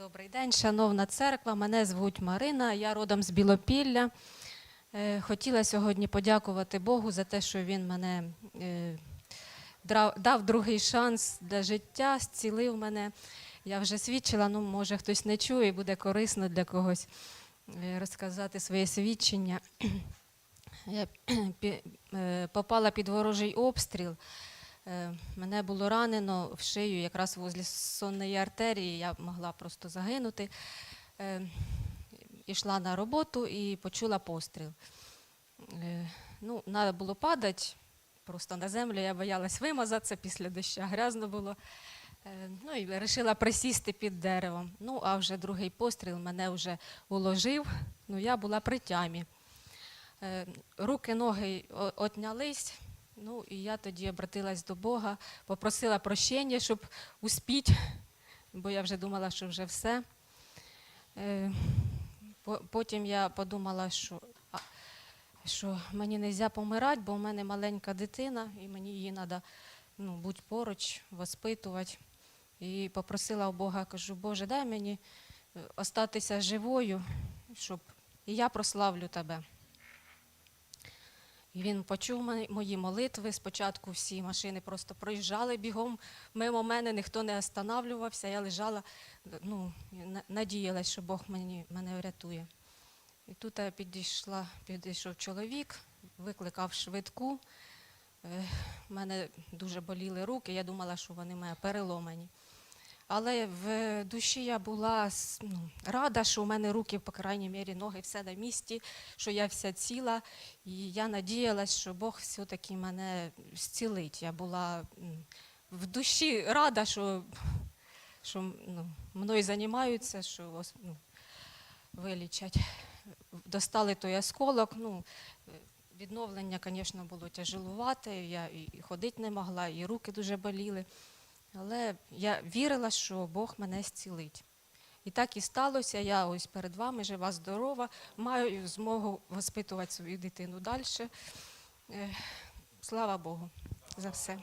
Добрий день, шановна церква. Мене звуть Марина, я родом з Білопілля. Е, Хотіла сьогодні подякувати Богу за те, що він мене е, дав другий шанс для життя, зцілив мене. Я вже свідчила, ну може хтось не чує, і буде корисно для когось е, розказати своє свідчення. Я попала під ворожий обстріл. Е, Мене було ранено в шию, якраз возле сонної артерії, я могла просто загинути. Е, Ішла на роботу і почула постріл. Е, Ну, треба було падати просто на землю, я боялась вимазатися після дощу, грязно було. Ну і вирішила присісти під деревом. Ну, а вже другий постріл мене вже уложив, ну я була при тямі. Руки, ноги отнялись. Ну, і я тоді обратилась до Бога, попросила прощення, щоб успіть, бо я вже думала, що вже все. Е, Потім я подумала, що, що мені не можна помирати, бо в мене маленька дитина, і мені її треба ну, бути поруч, воспитувати. І попросила у Бога, кажу, Боже, дай мені е, остатися живою, щоб і я прославлю тебе. І він почув мої- молитви. Спочатку всі машини просто проїжджали бігом мимо мене, ніхто не останавливався. Я лежала, ну, надіялась, що Бог мені, мене врятує. І тут я підійшла, підійшов чоловік, викликав швидку. У мене дуже боліли руки, я думала, що вони мене переломані. Але в душі я була ну, рада, що у мене руки, по крайній мірі, ноги все на місці, що я вся ціла. І я надіялась, що Бог все-таки мене зцілить. Я була в душі рада, що, що ну, мною займаються, що ну, вилічать. Достали той осколок. Ну, відновлення, звісно, було тяжелувати. Я і ходити не могла, і руки дуже боліли. Але я вірила, що Бог мене зцілить. І так і сталося. Я ось перед вами жива, здорова, маю змогу воспитувати свою дитину далі. Слава Богу за все.